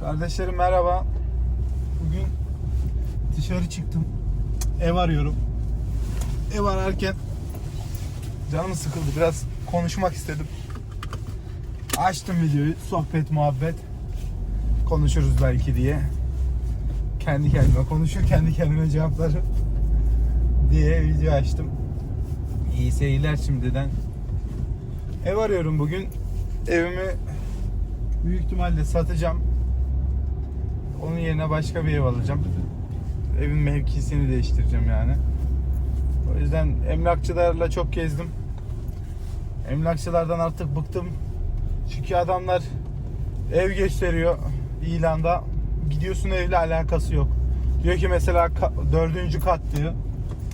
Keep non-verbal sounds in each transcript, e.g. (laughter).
Kardeşlerim merhaba. Bugün dışarı çıktım. Ev arıyorum. Ev ararken canım sıkıldı. Biraz konuşmak istedim. Açtım videoyu. Sohbet, muhabbet. Konuşuruz belki diye. Kendi kendime konuşur, kendi kendime cevaplarım (laughs) diye video açtım. İyi seyirler şimdiden. Ev arıyorum bugün. Evimi büyük ihtimalle satacağım. Onun yerine başka bir ev alacağım. Evin mevkisini değiştireceğim yani. O yüzden emlakçılarla çok gezdim. Emlakçılardan artık bıktım. Çünkü adamlar ev gösteriyor ilanda. Gidiyorsun evle alakası yok. Diyor ki mesela dördüncü kat diyor.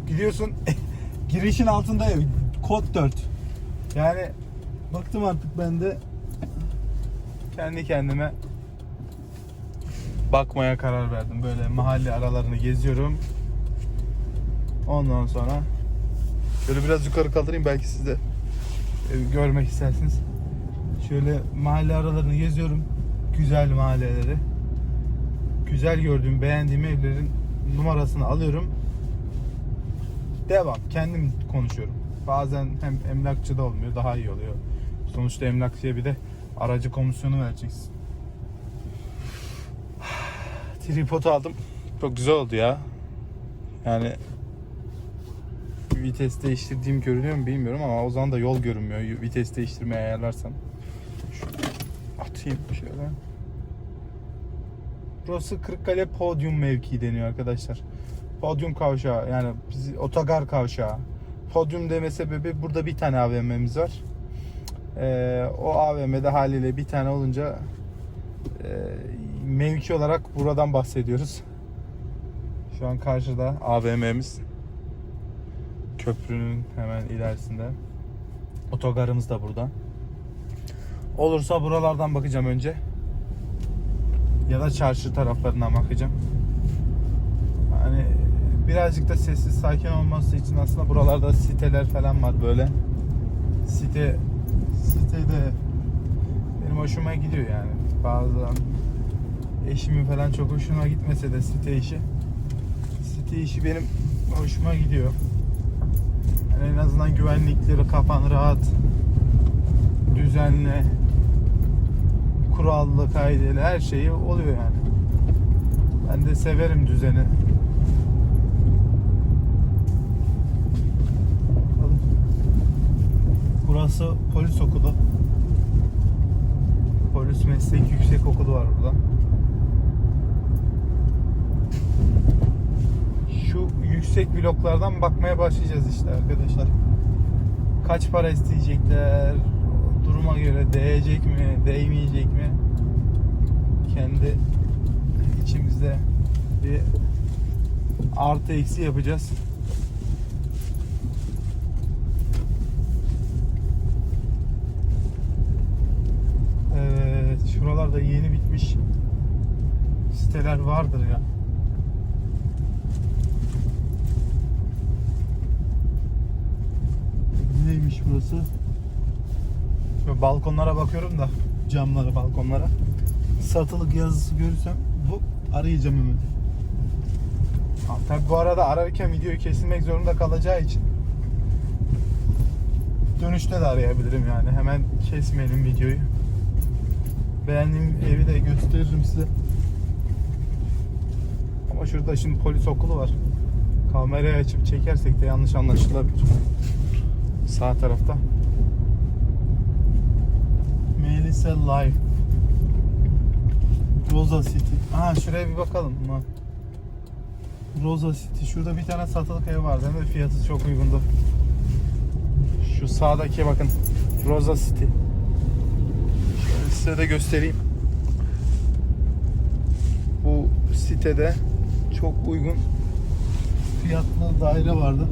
Gidiyorsun (laughs) girişin altında ev. Kod 4. Yani bıktım artık ben de kendi kendime bakmaya karar verdim. Böyle mahalle aralarını geziyorum. Ondan sonra şöyle biraz yukarı kaldırayım belki siz de e, görmek istersiniz. Şöyle mahalle aralarını geziyorum. Güzel mahalleleri. Güzel gördüğüm, beğendiğim evlerin numarasını alıyorum. Devam. Kendim konuşuyorum. Bazen hem emlakçı da olmuyor, daha iyi oluyor. Sonuçta emlakçıya bir de aracı komisyonu vereceksin. Tripod aldım. Çok güzel oldu ya. Yani vites değiştirdiğim görünüyor mu bilmiyorum ama o zaman da yol görünmüyor. Vites değiştirmeye ayarlarsam. Şu atayım şöyle. Burası Kırıkkale Podyum mevkii deniyor arkadaşlar. Podyum kavşağı yani biz, otogar kavşağı. Podyum deme sebebi burada bir tane AVM'miz var. Ee, o AVM'de haliyle bir tane olunca mevki olarak buradan bahsediyoruz. Şu an karşıda AVM'miz. Köprünün hemen ilerisinde. Otogarımız da burada. Olursa buralardan bakacağım önce. Ya da çarşı taraflarından bakacağım. Hani birazcık da sessiz sakin olması için aslında buralarda siteler falan var böyle. Site sitede benim hoşuma gidiyor yani. Bazen eşimin falan çok hoşuma gitmese de site işi site işi benim hoşuma gidiyor. Yani en azından güvenlikleri kafan rahat düzenli kurallı kaydeli her şeyi oluyor yani. Ben de severim düzeni. Burası polis okulu. Polis meslek yüksek okulu var burada. Şu yüksek bloklardan bakmaya başlayacağız işte arkadaşlar. Kaç para isteyecekler? Duruma göre değecek mi, değmeyecek mi? Kendi içimizde bir artı eksi yapacağız. Şuralarda yeni bitmiş siteler vardır ya. Neymiş burası? Şöyle balkonlara bakıyorum da camlara, balkonlara. Satılık yazısı görürsem bu arayacağım hemen. Tabi bu arada ararken videoyu kesilmek zorunda kalacağı için dönüşte de arayabilirim yani. Hemen kesmeyelim videoyu. Beğendiğim evi de gösteririm size. Ama şurada şimdi polis okulu var. Kamerayı açıp çekersek de yanlış anlaşılabilir. Sağ tarafta. Melisa Live. Rosa City. Aha şuraya bir bakalım. Ha. Rosa City. Şurada bir tane satılık ev vardı. Hem de fiyatı çok uygundu. Şu sağdaki bakın. Rosa City. Size de göstereyim. Bu sitede çok uygun fiyatlı daire vardı.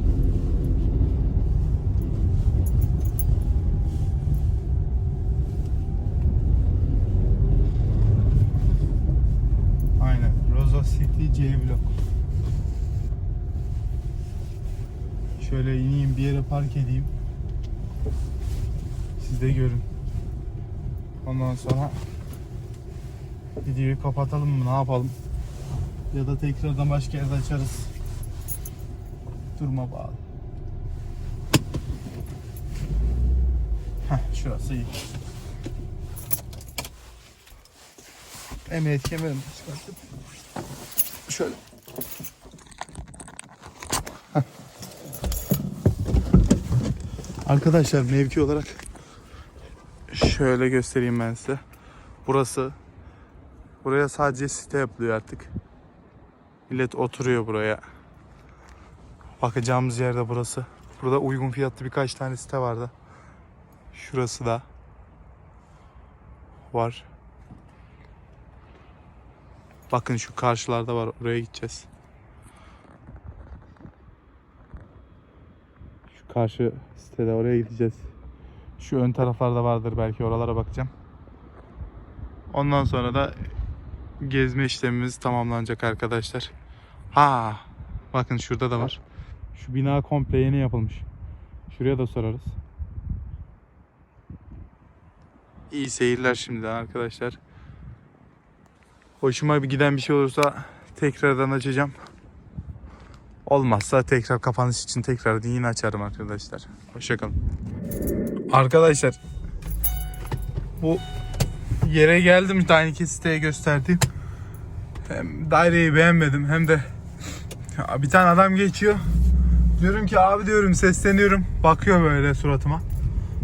Aynen. Rosa City C blok. Şöyle ineyim bir yere park edeyim. Siz de görün. Ondan sonra videoyu kapatalım mı? Ne yapalım? Ya da tekrardan başka yerde açarız. Durma bağlı. Heh, şurası iyi. Emniyet kemerini çıkartıp şöyle. Arkadaşlar mevki olarak şöyle göstereyim ben size. Burası buraya sadece site yapılıyor artık. Millet oturuyor buraya. Bakacağımız yerde burası. Burada uygun fiyatlı birkaç tane site vardı. Şurası da var. Bakın şu karşılarda var. Oraya gideceğiz. Şu karşı sitede oraya gideceğiz. Şu ön taraflarda vardır belki oralara bakacağım. Ondan sonra da gezme işlemimiz tamamlanacak arkadaşlar. Ha, bakın şurada da var. Şu bina komple yeni yapılmış. Şuraya da sorarız. İyi seyirler şimdiden arkadaşlar. Hoşuma bir giden bir şey olursa tekrardan açacağım. Olmazsa tekrar kapanış için tekrar yine açarım arkadaşlar. Hoşçakalın. Arkadaşlar bu yere geldim daha iki siteye gösterdiğim. Hem daireyi beğenmedim hem de bir tane adam geçiyor. Diyorum ki abi diyorum sesleniyorum. Bakıyor böyle suratıma.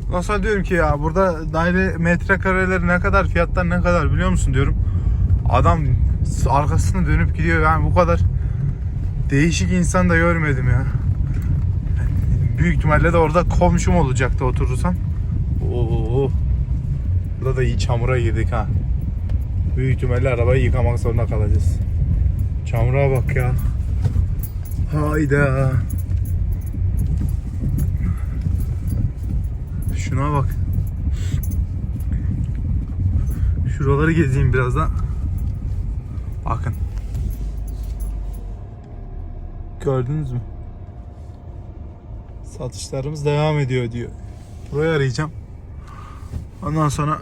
Ondan sonra diyorum ki ya burada daire metrekareleri ne kadar fiyatlar ne kadar biliyor musun diyorum. Adam arkasını dönüp gidiyor yani bu kadar değişik insan da görmedim ya. Büyük ihtimalle de orada komşum olacaktı oturursam. Oo. Burada da iyi çamura girdik ha. Büyük ihtimalle arabayı yıkamak zorunda kalacağız. Çamura bak ya. Hayda. Şuna bak. Şuraları gezeyim biraz da. Bakın. Gördünüz mü? Satışlarımız devam ediyor diyor. Burayı arayacağım. Ondan sonra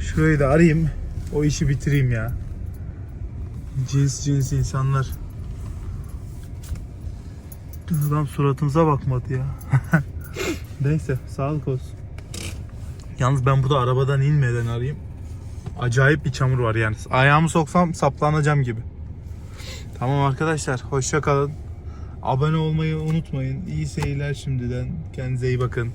şurayı da arayayım. O işi bitireyim ya. Cins cins insanlar. Adam suratınıza bakmadı ya. (laughs) Neyse sağlık olsun. Yalnız ben burada arabadan inmeden arayayım. Acayip bir çamur var yani. Ayağımı soksam saplanacağım gibi. Tamam arkadaşlar hoşça kalın. Abone olmayı unutmayın. İyi seyirler şimdiden. Kendinize iyi bakın.